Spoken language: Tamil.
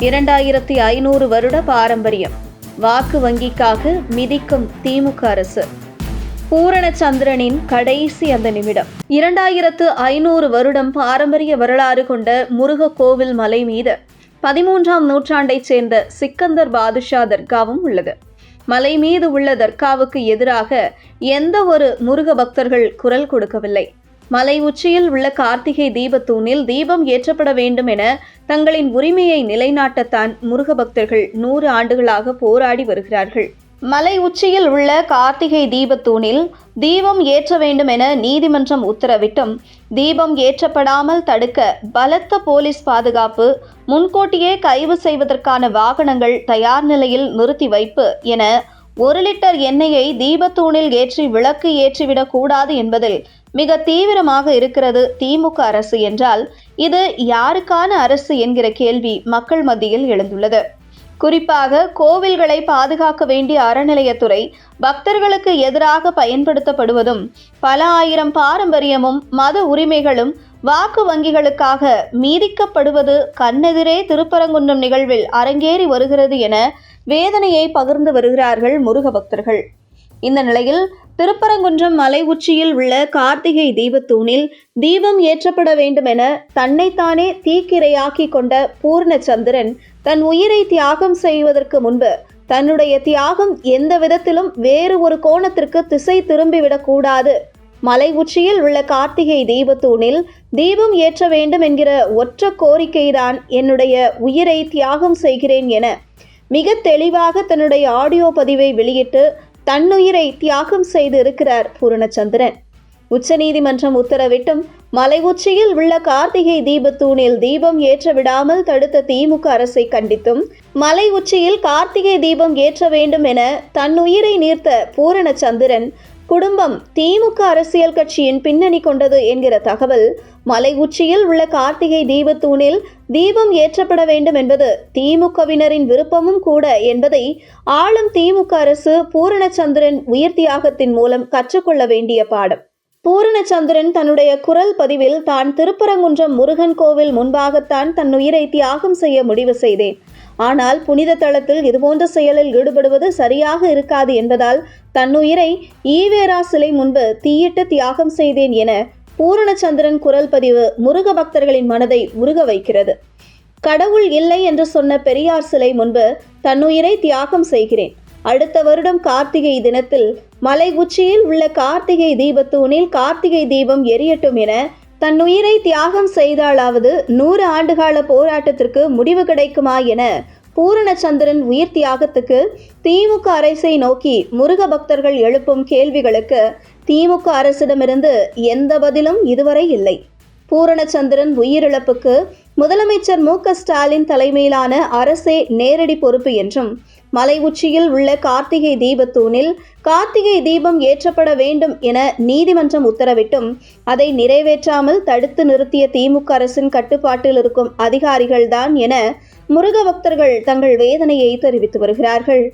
இரண்டாயிரத்தி ஐநூறு வருட பாரம்பரியம். வாக்கு வங்கிக்காக மிதிக்கும் திமுக அரசு. பூரணச்சந்திரனின் கடைசி அந்த நிமிடம். இரண்டாயிரத்து ஐநூறு வருடம் பாரம்பரிய வரலாறு கொண்ட முருக கோவில் மலை மீது பதிமூன்றாம் நூற்றாண்டைச் சேர்ந்த சிக்கந்தர் பாதுஷா தர்காவும் உள்ளது. மலை மீது உள்ள தர்காவுக்கு எதிராக எந்த ஒரு முருக பக்தர்கள் குரல் கொடுக்கவில்லை. மலை உச்சியில் உள்ள கார்த்திகை தீபத்தூணில் தீபம் ஏற்றப்பட வேண்டும் என தங்களின் உரிமையை நிலைநாட்டத்தான் முருக பக்தர்கள் நூறு ஆண்டுகளாக போராடி வருகிறார்கள். மலை உச்சியில் உள்ள கார்த்திகை தீபத்தூணில் தீபம் ஏற்ற வேண்டும் என நீதிமன்றம் உத்தரவிட்டும். தீபம் ஏற்றப்படாமல் தடுக்க பலத்த போலீஸ் பாதுகாப்பு முன்கூட்டியே கைது செய்வதற்கான வாகனங்கள் தயார் நிலையில் நிறுத்தி வைப்பு என ஒரு லிட்டர் எண்ணெயை தீபத்தூணில் ஏற்றி விளக்கு ஏற்றிவிடக் கூடாது என்பதில் மிக தீவிரமாக இருக்கிறது திமுக அரசு என்றால் இது யாருக்கான அரசு என்கிற கேள்வி மக்கள் மத்தியில் எழுந்துள்ளது. குறிப்பாக கோவில்களை பாதுகாக்க வேண்டிய அறநிலையத்துறை பக்தர்களுக்கு எதிராக பயன்படுத்தப்படுவதும் பல ஆயிரம் பாரம்பரியமும் மத உரிமைகளும் வாக்கு வங்கிகளுக்காக மீதிக்கப்படுவது கண்ணெதிரே திருப்பரங்குன்றம் நிகழ்வில் அரங்கேறி வருகிறது என வேதனையை பகிர்ந்து வருகிறார்கள் முருக பக்தர்கள். இந்த நிலையில் திருப்பரங்குன்றம் மலை உச்சியில் உள்ள கார்த்திகை தீபத்தூணில் தீபம் ஏற்றப்பட வேண்டும் என தன்னைத்தானே தீக்கிரையாக்கி கொண்ட பூர்ணச்சந்திரன் தன் உயிரை தியாகம் செய்வதற்கு முன்பு தன்னுடைய தியாகம் எந்த விதத்திலும் வேறு ஒரு கோணத்திற்கு திசை திரும்பிவிடக்கூடாது மலை உச்சியில் உள்ள கார்த்திகை தீபத்தூணில் தீபம் ஏற்ற வேண்டும் என்கிற ஒற்ற கோரிக்கைதான் என்னுடைய உயிரை தியாகம் செய்கிறேன் என மிக தெளிவாக தன்னுடைய ஆடியோ பதிவை வெளியிட்டு தன்னுயிரை தியாகம் செய்து இருக்கிறார் பூரணச்சந்திரன். உச்சநீதிமன்றம் உத்தரவிட்டும் மலை உச்சியில் உள்ள கார்த்திகை தீபத்தூணில் தீபம் ஏற்ற விடாமல் தடுத்த திமுக அரசை கண்டித்தும் மலை உச்சியில் கார்த்திகை தீபம் ஏற்ற வேண்டும் என தன்னுயிரை நீர்த்த பூரணச்சந்திரன் குடும்பம் திமுக அரசியல் கட்சியின் பின்னணி கொண்டது என்கிற தகவல் மலை உச்சியில் உள்ள கார்த்திகை தீபத்தூணில் தீபம் ஏற்றப்பட வேண்டும் என்பது திமுகவினரின் விருப்பமும் கூட என்பதை ஆளும் திமுக அரசு பூரணச்சந்திரன் உயிர் தியாகத்தின் மூலம் கற்றுக்கொள்ள வேண்டிய பாடம். பூரணச்சந்திரன் தன்னுடைய குரல் பதிவில் தான் திருப்பரங்குன்றம் முருகன் கோவில் முன்பாகத்தான் தன் உயிரை தியாகம் செய்ய முடிவு செய்தேன். ஆனால் புனித தளத்தில் இதுபோன்ற செயலில் ஈடுபடுவது சரியாக இருக்காது என்பதால் தன்னுயிரை ஈவேரா சிலை முன்பு தீயிட்டு தியாகம் செய்தேன் என பூரணச்சந்திரன் குரல் பதிவு முருக பக்தர்களின் மனதை உருக வைக்கிறது. கடவுள் இல்லை என்று சொன்ன பெரியார் சிலை முன்பு தன்னுயிரை தியாகம் செய்கிறேன். அடுத்த வருடம் கார்த்திகை தினத்தில் மலை உச்சியில் உள்ள கார்த்திகை தீபத்தூணில் கார்த்திகை தீபம் எரியட்டும் என தன்னுயிரை தியாகம் செய்தாலாவது நூறு ஆண்டுகால போராட்டத்திற்கு முடிவு கிடைக்குமா என பூரணச்சந்திரன் உயிர் தியாகத்துக்கு திமுக அரசை நோக்கி முருக பக்தர்கள் எழுப்பும் கேள்விகளுக்கு திமுக அரசிடமிருந்து எந்த பதிலும் இதுவரை இல்லை. பூரணச்சந்திரன் உயிரிழப்புக்கு முதலமைச்சர் மு ஸ்டாலின் தலைமையிலான அரசே நேரடி பொறுப்பு என்றும் மலை உச்சியில் உள்ள கார்த்திகை தீபத்தூணில் கார்த்திகை தீபம் ஏற்றப்பட வேண்டும் என நீதிமன்றம் உத்தரவிட்டும். அதை நிறைவேற்றாமல் தடுத்து நிறுத்திய திமுக அரசின் கட்டுப்பாட்டில் இருக்கும் அதிகாரிகள்தான் என முருக பக்தர்கள் தங்கள் வேதனையை தெரிவித்து வருகிறார்கள்.